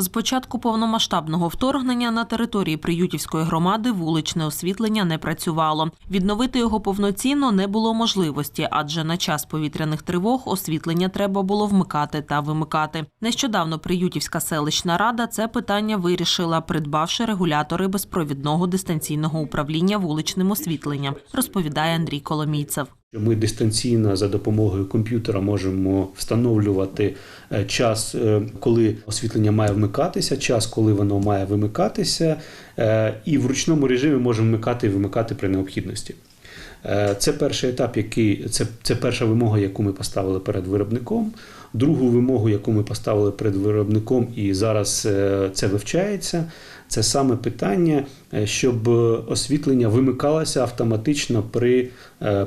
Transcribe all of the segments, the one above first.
З початку повномасштабного вторгнення на території Приютівської громади вуличне освітлення не працювало. Відновити його повноцінно не було можливості, адже на час повітряних тривог освітлення треба було вмикати та вимикати. Нещодавно Приютівська селищна рада це питання вирішила, придбавши регулятори безпровідного дистанційного управління вуличним освітленням, розповідає Андрій Коломійцев. Ми дистанційно за допомогою комп'ютера можемо встановлювати е, час, е, коли освітлення має вмикатися, час, коли воно має вимикатися, е, і в ручному режимі можемо вмикати і вимикати при необхідності. Е, Це перший етап, який це, це перша вимога, яку ми поставили перед виробником. Другу вимогу, яку ми поставили перед виробником, і зараз е, це вивчається. Це саме питання, е, щоб освітлення вимикалося автоматично при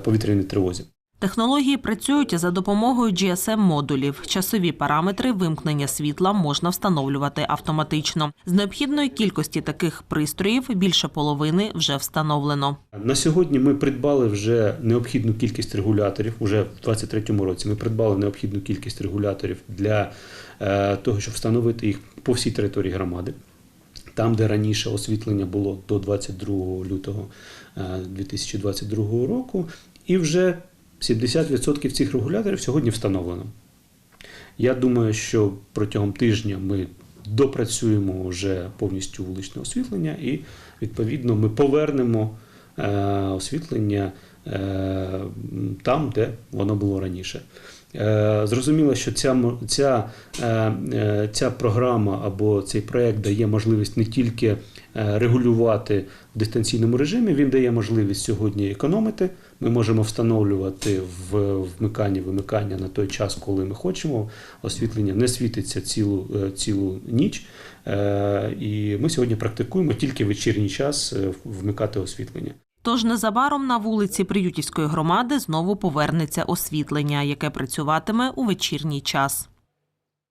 повітряній тривозі. Технології працюють за допомогою GSM-модулів. Часові параметри вимкнення світла можна встановлювати автоматично. З необхідної кількості таких пристроїв більше половини вже встановлено. На сьогодні ми придбали вже необхідну кількість регуляторів. Уже в 2023 році ми придбали необхідну кількість регуляторів для е, того, щоб встановити їх по всій території громади. Там, де раніше освітлення було до 22 лютого е, 2022 року, і вже 70% цих регуляторів сьогодні встановлено. Я думаю, що протягом тижня ми допрацюємо вже повністю вуличне освітлення, і відповідно ми повернемо е, освітлення там, де воно було раніше. Е, Зрозуміло, що ця, ця, е, е, ця програма або цей проект дає можливість не тільки е, регулювати в дистанційному режимі, він дає можливість сьогодні економити. Ми можемо встановлювати в вмикання вимикання на той час, коли ми хочемо. Освітлення не світиться цілу, е, цілу ніч. Е, І ми сьогодні практикуємо тільки вечірній час е, вмикати освітлення. Тож незабаром на вулиці Приютівської громади знову повернеться освітлення, яке працюватиме у вечірній час.